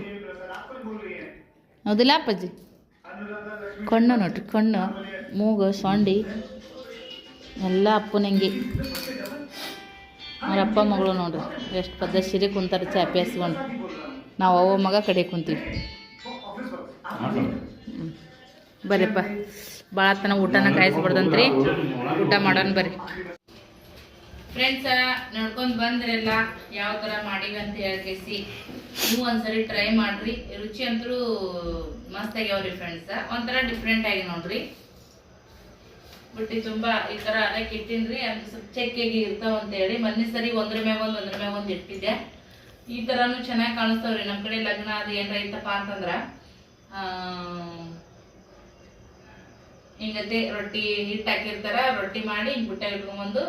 ಹೌದಿಲ್ಲ ಅಪ್ಪಾಜಿ? ಕಣ್ಣು ನೋಡ್ರಿ, ಕಣ್ಣು, ಮೂಗು, ಸೊಂಡಿ, ಎಲ್ಲ ಅಪ್ಪನಂಗೆ ಅವ್ರ ಅಪ್ಪ ಮಗಳು ನೋಡ್ರಿ, ಎಷ್ಟು ಪದ್ದ ಸಿರಿ ಕುಂತಾರೆ ಚಾಪಿ ಹಸ್ಕೊಂಡು ನಾವು ಅವ್ವ ಮಗ ಕಡೆ ಕುಂತೀವಿ. ಹ್ಮ್. ಬರ್ರಿಪ್ಪ ಭಾಳ ತನ ಊಟನ ಕಾಯಿಸ್ಬಾರ್ದಂತ್ರಿ. ಊಟ ಮಾಡೋಣ ಬರ್ರಿ ಫ್ರೆಂಡ್ಸ ನೋಡ್ಕೊಂಡು ಬಂದ್ರೆಲ್ಲ ಯಾವ ಥರ ಮಾಡಿವಿ ಅಂತ ಹೇಳ್ಕೇಸಿ. ನೀವು ಒಂದ್ಸರಿ ಟ್ರೈ ಮಾಡ್ರಿ. ರುಚಿ ಅಂತೂ ಮಸ್ತ್ ಆಗ್ಯಾವ್ರಿ ಫ್ರೆಂಡ್ಸ ಒಂಥರ ಡಿಫ್ರೆಂಟ್ ಆಗಿ ನೋಡ್ರಿ. ಬುಟ್ಟಿ ತುಂಬಾ ಈ ತರ ಅದಕ್ಕೆ ಇಟ್ಟಿನ್ರಿ ಅದು ಸ್ವಲ್ಪ ಚೆಕ್ಕಾಗಿ ಇರ್ತಾವ ಅಂತ ಹೇಳಿ ಮೊನ್ನೆ ಸರಿ ಒಂದ್ರ ಮ್ಯಾಗ ಒಂದ್, ಒಂದ್ರ ಮ್ಯಾಗ ಒಂದ್ ಇಟ್ಟಿದ್ದೆ. ಈ ಥರನೂ ಚೆನ್ನಾಗಿ ಕಾಣಿಸ್ತಾವ್ರಿ. ನಮ್ ಕಡೆ ಲಗ್ನ ಅದು ಏನ್ರ ಇತ್ತಪ್ಪ ಅಂತಂದ್ರ ಹಿಂಗತೆ ರೊಟ್ಟಿ ಹಿಟ್ಟು ಹಾಕಿರ್ತಾರ, ರೊಟ್ಟಿ ಮಾಡಿ ಹಿಂಗೆ ಬುಟ್ಟ ಇಟ್ಕೊಂಡ್ಬಂದು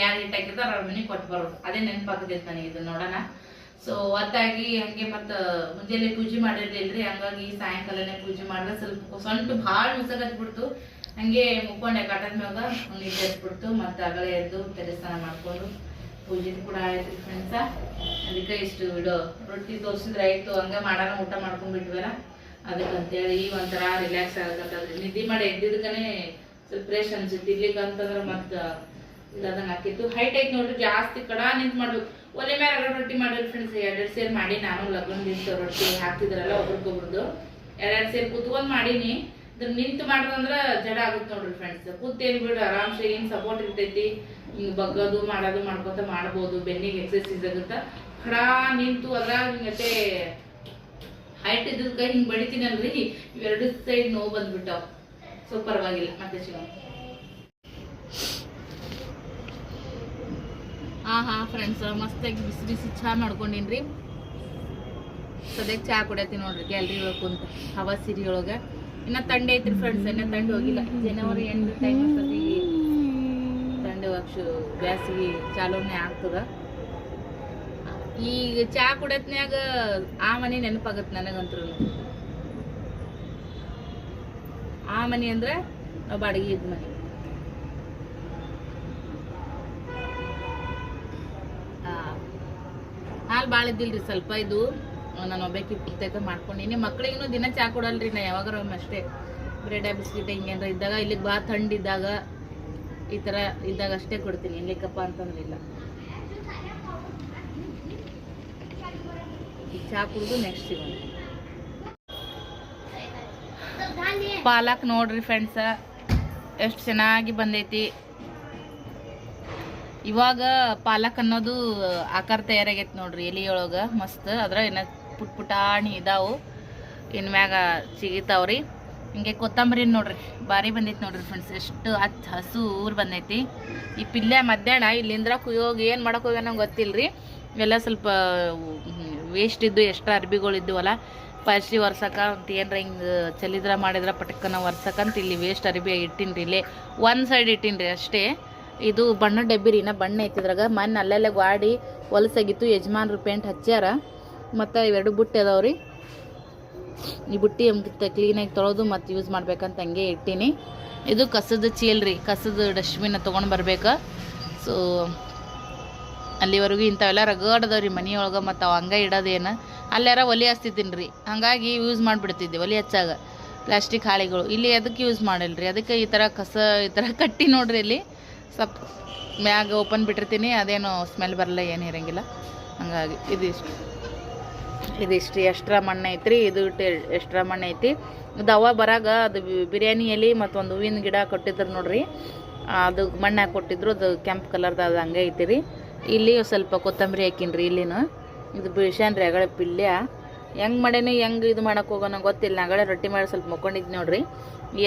ಯಾರು ಹಿಟ್ಟು ಹಾಕಿರ್ತಾರ ಅವ್ರ ಮನೆಗೆ ಕೊಟ್ಟು ಬರೋದು. ಅದೇ ನೆನಪಾಗ್ತೈತೆ ನನಗೆ ಇದು ನೋಡೋಣ. ಸೊ ಒತ್ತಾಗಿ ಹಂಗೆ ಮತ್ತು ಮುಂಜಾನೆ ಪೂಜೆ ಮಾಡಿರ್ಲಿಲ್ರಿ, ಹಂಗಾಗಿ ಸಾಯಂಕಾಲನೇ ಪೂಜೆ ಮಾಡಿದ್ರೆ ಸ್ವಲ್ಪ ಸೊಂಟು ಭಾಳ ಮುಸಗತ್ಬಿಡ್ತು ಹಂಗೆ ಮುಕ್ಕೊಂಡೆ ಕಟ್ಟದ ಮ್ಯಾಗ ನಿದ್ದೆ ಹತ್ಬಿಡ್ತು. ಮತ್ತು ಅಗಲೇ ಎದ್ದು ತೆರೆಸ್ನಾನ ಮಾಡಿಕೊಂಡು ಪೂಜೆ ಕೂಡ ಆಯ್ತು ಫ್ರೆಂಡ್ಸ ಅದಕ್ಕೆ ಇಷ್ಟು ಬಿಡು ರೊಟ್ಟಿ ತೋರಿಸಿದ್ರೆ ಆಯಿತು, ಹಂಗೆ ಮಾಡೋಣ, ಊಟ ಮಾಡ್ಕೊಂಡ್ಬಿಟ್ವಲ್ಲ ಅದಕ್ಕೆ ಅಂತೇಳಿ ಒಂಥರ ರಿಲ್ಯಾಕ್ಸ್ ಆಗತ್ತದ್ರಿ ನಿದ್ದೆ ಮಾಡಿ ಫ್ರೆಶ್ ಅನ್ಸುತ್ತೆ ಇರ್ಲಿಕ್ಕೆ ಅಂತಂದ್ರೆ ಮತ್ತೆ ಇಲ್ಲದಂಗೆ ಹಾಕಿತ್ತು ಹೈಟ್ ಐತ್ ನೋಡ್ರಿ ಜಾಸ್ತಿ ಕಡ ನಿಂತ್ ಮಾಡ್ಬೇಕು. ಒಲೆ ಮೇಲೆ ಎರಡು ರೊಟ್ಟಿ ಮಾಡಿರಿ ಫ್ರೆಂಡ್ಸ್ ಎರಡೆರಡು ಸೇರಿ ಮಾಡಿ ನಾನು ಲಗ್ನದಿಂದ ರೊಟ್ಟಿ ಹಾಕ್ತಿದ್ರಲ್ಲ ಒಬ್ರಿಗೊಬ್ರದ್ದು ಎರಡೆರಡು ಸೇರಿ ಕುತ್ಕೊಂಡು ಮಾಡೀನಿ. ಇದ್ರ ನಿಂತು ಮಾಡಿದಂದ್ರ ಜಡ ಆಗುತ್ತೆ ನೋಡ್ರಿ ಫ್ರೆಂಡ್ಸ್ ಕೂತೇನು ಬಿಡು, ಆರಾಮ್ಸೆ ಏನ್ ಸಪೋರ್ಟ್ ಇರ್ತೈತಿ. ಹಿಂಗೆ ಬಗ್ಗದು ಮಾಡೋದು ಮಾಡ್ಕೊತ ಮಾಡ್ಬೋದು. ಬೆನ್ನಿಗೆ ಎಕ್ಸರ್ಸೈಸ್ ಆಗುತ್ತೆ. ಖಡಾ ನಿಂತು ಅದ್ರಾಗ ಹಿಂಗತೆ ಹೈಟ್ ಇದ್ದಕ್ಕ ಹಿಂಗ್ ಬಡಿತೀನಲ್ರಿ? ಇವೆರಡು ಸೈಡ್ ನೋವು ಬಂದ್ಬಿಟ್ಟಾವ. ಸೊ ಪರವಾಗಿಲ್ಲ. ಮತ್ತೆ ಶಿವ ಹಾ ಹಾ ಫ್ರೆಂಡ್ಸ್ ಮಸ್ತಾಗಿ ಬಿಸಿ ಬಿಸಿ ಚಾ ಮಾಡ್ಕೊಂಡಿನ್ರಿ. ಸದ್ಯಕ್ಕೆ ಚಾ ಕುಡಿಯತ್ತೀನಿ ನೋಡ್ರಿ, ಗ್ಯಾಲ್ರಿ ಒಳಗೆ ಕುಂತ. ಹವಾ ಸಿರಿ ಒಳಗೆ. ಇನ್ನ ತಂಡೆ ಐತ್ರಿ ಫ್ರೆಂಡ್ಸ್ ಇನ್ನ ತಂಡೆ ಹೋಗಿಲ್ಲ. ಜನವರಿ ಎಂಟು ಟೈಮ್ ತಂಡೆ ವರ್ಷ ಬ್ಯಾಸಿಗೆ ಚಾಲೂನೆ ಆಗ್ತದ. ಈಗ ಚಾ ಕುಡತ್ನ್ಯಾಗ ಆ ಮನೆ ನೆನಪಾಗತ್ ನನಗಂತ್ರು. ಆ ಮನೆ ಅಂದ್ರೆ ನಾವು ಬಾಡಿಗೆ ಇದ್ ಮನೆ. ಹಾಲು ಭಾಳ ಇದ್ದಿಲ್ರಿ ಸ್ವಲ್ಪ ಇದು. ನಾನು ಒಬ್ಬಾಕಿ ಪುಸ್ತಕ ಮಾಡ್ಕೊಂಡಿನಿ. ಮಕ್ಳಿಗೂ ದಿನ ಚಾ ಕೊಡಲ್ರಿ, ನಾ ಯಾವಾಗಾರ ಅಷ್ಟೇ. ಬ್ರೆಡ್, ಬಿಸ್ಕಿಟ್ ಹಿಂಗೇನ್ರ ಇದ್ದಾಗ, ಇಲ್ಲಿಗೆ ಭಾಳ ಥಂಡಿದ್ದಾಗ ಈ ಥರ ಇದ್ದಾಗ ಅಷ್ಟೇ ಕೊಡ್ತೀನಿ. ಇಲ್ಲಿಕ್ಕಪ್ಪ ಅಂತಂದ್ರೆ ಇಲ್ಲ ಈ ಚಾ ಕುಡಿದು ನೆಕ್ಸ್ಟ್ ಸಿಗೋಣ ಪಾಲಕ್ ನೋಡ್ರಿ ಫ್ರೆಂಡ್ಸ ಎಷ್ಟು ಚೆನ್ನಾಗಿ ಬಂದೈತಿ. ಇವಾಗ ಪಾಲಕ್ ಅನ್ನೋದು ಆಕಾರ ತಯಾರಾಗೈತಿ ನೋಡ್ರಿ ಎಲೆಯೊಳಗೆ ಮಸ್ತ್. ಅದ್ರ ಏನ ಪುಟ್ ಪುಟಾಣಿ ಇದಾವು. ಇನ್ ಮ್ಯಾಗ ಸಿಗಿತಾವ್ರಿ. ಹಿಂಗೆ ಕೊತ್ತಂಬರಿ ನೋಡ್ರಿ ಭಾರಿ ಬಂದೈತಿ ನೋಡ್ರಿ ಫ್ರೆಂಡ್ಸ್ ಎಷ್ಟು ಹಚ್ಚ ಹಸೂರ್ ಬಂದೈತಿ. ಈ ಪಿಲ್ಲೆ ಮಧ್ಯಾಹ್ನ ಇಲ್ಲಿಂದ್ರ ಕುಯೋಗಿ ಏನು ಮಾಡಕ್ ಹೋಗ್ಯಾನ ಗೊತ್ತಿಲ್ಲ ಗೊತ್ತಿಲ್ರಿ. ಎಲ್ಲ ಸ್ವಲ್ಪ ವೇಸ್ಟ್ ಇದ್ದು ಎಷ್ಟು ಅರ್ಬಿಗಳು ಇದ್ದವಲ್ಲ ಪರ್ಸಿ ಒರ್ಸಕ ಅಂತ ಏನರ ಹಿಂಗೆ ಚಲಿದ್ರ ಮಾಡಿದ್ರ ಪಟಕ್ಕನ ಒರ್ಸಕಂತ ಇಲ್ಲಿ ವೇಸ್ಟ್ ಅರ್ಬಿ ಇಟ್ಟಿನ್ರಿ ಇಲ್ಲಿ. ಒಂದು ಸೈಡ್ ಇಟ್ಟಿನ್ರಿ ಅಷ್ಟೇ. ಇದು ಬಣ್ಣ ಡಬ್ಬಿ ರೀ ನಾ ಬಣ್ಣ ಐತಿದ್ರಾಗ. ಮೊನ್ನೆ ಅಲ್ಲೆಲ್ಲ ಗಾಡಿ ಹೊಲಸಾಗಿತ್ತು, ಯಜಮಾನ್ರು ಪೇಂಟ್ ಹಚ್ಚ್ಯಾರ. ಮತ್ತು ಇವೆರಡು ಬುಟ್ಟಿ ಅದಾವ್ರಿ. ಈ ಬುಟ್ಟಿ ಮತ್ತೆ ಕ್ಲೀನಾಗಿ ತೊಳೆದು ಮತ್ತು ಯೂಸ್ ಮಾಡ್ಬೇಕಂತ ಹಂಗೆ ಇಟ್ಟೀನಿ. ಇದು ಕಸದ ಚೀಲ್ರಿ, ಕಸದ ಡಸ್ಟ್ಬಿನ್ನ ತೊಗೊಂಡು ಬರ್ಬೇಕು. ಸೊ ಅಲ್ಲಿವರೆಗೂ ಇಂಥವೆಲ್ಲ ರಗಡ್ ರೀ ಮನೆಯೊಳಗೆ ಮತ್ತು ಅವು ಹಂಗೆ ಇಡೋದೇನು. ಅಲ್ಲಾರ ಒಲೆ ಹಚ್ತಿದ್ದೀನಿ ರೀ. ಹಾಗಾಗಿ ಯೂಸ್ ಮಾಡಿಬಿಡ್ತಿದ್ದೆ ಒಲೆ ಹಚ್ಚಾಗ. ಪ್ಲಾಸ್ಟಿಕ್ ಹಾಳೆಗಳು. ಇಲ್ಲಿ ಅದಕ್ಕೆ ಯೂಸ್ ಮಾಡಿಲ್ಲ ರೀ ಅದಕ್ಕೆ ಈ ಥರ ಕಸ, ಈ ಥರ ಕಟ್ಟಿ ನೋಡ್ರಿ ಇಲ್ಲಿ. ಸ್ವಲ್ಪ ಮ್ಯಾಗ ಓಪನ್ ಬಿಟ್ಟಿರ್ತೀನಿ. ಅದೇನು ಸ್ಮೆಲ್ ಬರಲ್ಲ, ಏನು ಇರಂಗಿಲ್ಲ. ಹಾಗಾಗಿ ಇದಿಷ್ಟು. ಇದಿಷ್ಟು ಎಕ್ಸ್ಟ್ರಾ ಮಣ್ಣು ಐತ್ರಿ. ಇದು ಎಕ್ಸ್ಟ್ರಾ ಮಣ್ಣು ಐತಿ. ಅದು ಅವ ಬರಾಗ ಅದು ಬಿರಿಯಾನಿ ಎಲೆ ಮತ್ತು ಒಂದು ಹೂವಿನ ಗಿಡ ಕೊಟ್ಟಿದ್ರು ನೋಡ್ರಿ. ಅದು ಮಣ್ಣು ಕೊಟ್ಟಿದ್ರು. ಅದು ಕೆಂಪು ಕಲರ್ದು ಅದು ಹಂಗೆ ಐತಿ ರೀ. ಇಲ್ಲಿ ಸ್ವಲ್ಪ ಕೊತ್ತಂಬರಿ ಹಾಕಿನ್ರಿ ಇಲ್ಲಿನು. ಇದು ಬಿಳ್ಸ್ಯಾನ್ರಿ ಅಗಳ ಪಿಲ್ಯ ಹೆಂಗೆ ಮಾಡೇನಿ, ಹೆಂಗೆ ಇದು ಮಾಡಕ್ಕೆ ಹೋಗೋಣ ಗೊತ್ತಿಲ್ಲ. ನಾಗಳೆ ರೊಟ್ಟಿ ಮಾಡಿ ಸ್ವಲ್ಪ ಮಕ್ಕೊಂಡಿದ್ದು ನೋಡ್ರಿ.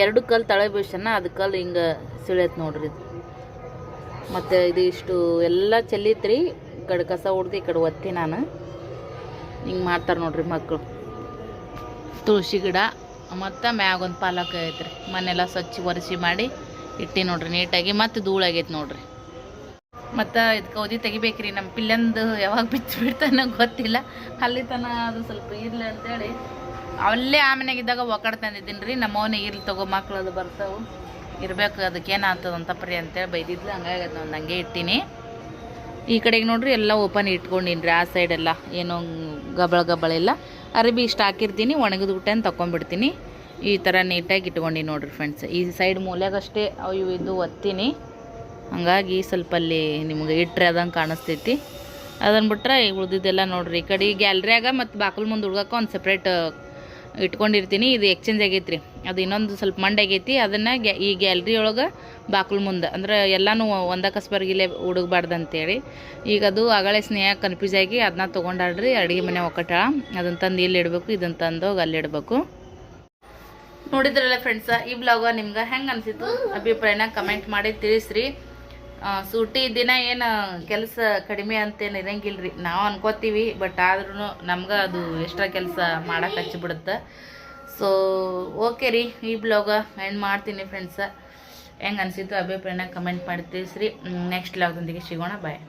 ಎರಡು ಕಲ್ಲು ತಳೆ ಬೀಳ್ಸ್ಯಾನ ಅದು ಕಲ್ಲು ಹಿಂಗೆ ಸಿಳೈತೆ ನೋಡ್ರಿ ಇದು. ಮತ್ತು ಇದು ಇಷ್ಟು ಎಲ್ಲ ಚೆಲ್ಲಿತ್ರಿ. ಈ ಕಡೆ ಕಸ ಹೊಡ್ದು ಈ ಕಡೆ ಒತ್ತಿ ನಾನು. ಹಿಂಗೆ ಮಾಡ್ತಾರೆ ನೋಡ್ರಿ ಮಕ್ಕಳು ತುಳಸಿ ಗಿಡ, ಮತ್ತು ಮ್ಯಾಗ ಒಂದು ಪಾಲಕ ಐತ್ರಿ. ಮನೆಲ್ಲ ಸ್ವಚ್ಛ ಒರೆಸಿ ಮಾಡಿ ಇಟ್ಟಿ ನೋಡ್ರಿ ನೀಟಾಗಿ. ಮತ್ತು ಧೂಳಾಗೈತೆ ನೋಡ್ರಿ. ಮತ್ತು ಇದಕ್ಕೆ ಓದಿ ತೆಗಿಬೇಕ್ರಿ ನಮ್ಮ ಪಿಲ್ಲಂದು ಯಾವಾಗ ಬಿಚ್ಚಿ ಬಿಡ್ತಾನೋ ಗೊತ್ತಿಲ್ಲ. ಅಲ್ಲಿ ತನ ಅದು ಸ್ವಲ್ಪ ಇರಲಿ ಅಂತೇಳಿ. ಅಲ್ಲೇ ಇದ್ದಾಗ ಒಕ್ಕಡ್ ತಂದಿದ್ದೀನಿ ರೀ ನಮ್ಮವನೇ ಇರ್ಲಿ ತಗೋ, ಮಕ್ಳು ಅದು ಬರ್ತಾವೆ. ಇರ್ಬೇಕು ಅದಕ್ಕೇನು ಆಗ್ತದೆ ಅಂತಪ್ರಿ ಅಂತೇಳಿ ಬೈದಿದ್ಲು ಹಂಗಾಗಿ ಅದನ್ನ ಒಂದು ಹಂಗೆ ಇಟ್ಟೀನಿ ಈ ಕಡೆಗೆ ನೋಡ್ರಿ ಎಲ್ಲ ಓಪನ್ ಇಟ್ಕೊಂಡಿನಿ ರೀ ಆ ಸೈಡೆಲ್ಲ ಏನೋ ಗಬಳ ಗಬಳ ಇಲ್ಲ. ಅರಬಿ ಇಷ್ಟು ಹಾಕಿರ್ತೀನಿ, ಒಣಗಿದ ಊಟನ ತಗೊಂಡ್ಬಿಡ್ತೀನಿ ಈ ಥರ ನೀಟಾಗಿ ಇಟ್ಕೊಂಡಿನಿ ನೋಡ್ರಿ ಫ್ರೆಂಡ್ಸ್ ಈ ಸೈಡ್ ಮೂಲೆಗಷ್ಟೇ ಅವು ಇದು ಒತ್ತೀನಿ. ಹಂಗಾಗಿ ಸ್ವಲ್ಪ ಅಲ್ಲಿ ನಿಮ್ಗೆ ಇಟ್ಟರೆ ಅದಂಗೆ ಕಾಣಿಸ್ತೈತಿ. ಅದನ್ನು ಬಿಟ್ರೆ ಈಗ ಉಳ್ದಿದ್ದೆಲ್ಲ ನೋಡ್ರಿ, ಈ ಕಡೆ ಗ್ಯಾಲ್ರಿಯಾಗ ಮತ್ತು ಬಾಕಲ್ ಮುಂದೆ ಹುಡ್ಗಕ್ಕೆ ಒಂದು ಸಪ್ರೇಟ್ ಇಟ್ಕೊಂಡಿರ್ತೀನಿ. ಇದು ಎಕ್ಸ್ಚೇಂಜ್ ಆಗೈತ್ರಿ. ಅದು ಇನ್ನೊಂದು ಸ್ವಲ್ಪ ಮಂಡಾಗೈತಿ ಅದನ್ನು ಗ್ಯಾ, ಈ ಗ್ಯಾಲ್ರಿ ಒಳಗೆ ಬಾಕಲ್ ಮುಂದೆ, ಅಂದ್ರೆ ಎಲ್ಲನೂ ಒಂದ ಕಸ್ಬರ್ಗಿಲೆ ಹುಡುಗಬಾರ್ದು ಅಂತೇಳಿ ಈಗ ಅದು ಆಗಳೇ ಸ್ನೇಹ ಕನ್ಫ್ಯೂಸ್ ಆಗಿ ಅದನ್ನ ತೊಗೊಂಡಾಡ್ರಿ ಅಡುಗೆ ಮನೆ ಒಕ್ಕಟ ಅದನ್ನು ತಂದು ಇಲ್ಲಿ ಇಡಬೇಕು ಇದನ್ನು ತಂದು ಅಲ್ಲಿ ಇಡಬೇಕು. ನೋಡಿದ್ರಲ್ಲ ಫ್ರೆಂಡ್ಸ ಈ ಬ್ಲಾಗ ನಿಮ್ಗೆ ಹೆಂಗೆ ಅನಿಸಿತು ಅಭಿಪ್ರಾಯನ ಕಮೆಂಟ್ ಮಾಡಿ ತಿಳಿಸ್ರಿ. ಸೂಟಿ ದಿನ ಏನು ಕೆಲಸ ಕಡಿಮೆ ಅಂತೇನು ಇರಂಗಿಲ್ಲ ರೀ ನಾವು ಅನ್ಕೋತೀವಿ ಬಟ್ ಆದ್ರೂ ನಮ್ಗೆ ಅದು ಎಕ್ಸ್ಟ್ರಾ ಕೆಲಸ ಮಾಡಕ್ಕೆ ಹಚ್ಚಿಬಿಡುತ್ತೆ ಸೊ ಓಕೆ ರೀ, ಈ ಬ್ಲಾಗ ಎಂಡ್ ಮಾಡ್ತೀನಿ ಫ್ರೆಂಡ್ಸ ಹೆಂಗೆ ಅನಿಸಿತು ಅಭಿಪ್ರಾಯನ ಕಮೆಂಟ್ ಮಾಡಿ ತಿಳಿಸ್ರಿ. ನೆಕ್ಸ್ಟ್ ಬ್ಲಾಗ್ದೊಂದಿಗೆ ಸಿಗೋಣ ಬಾಯ್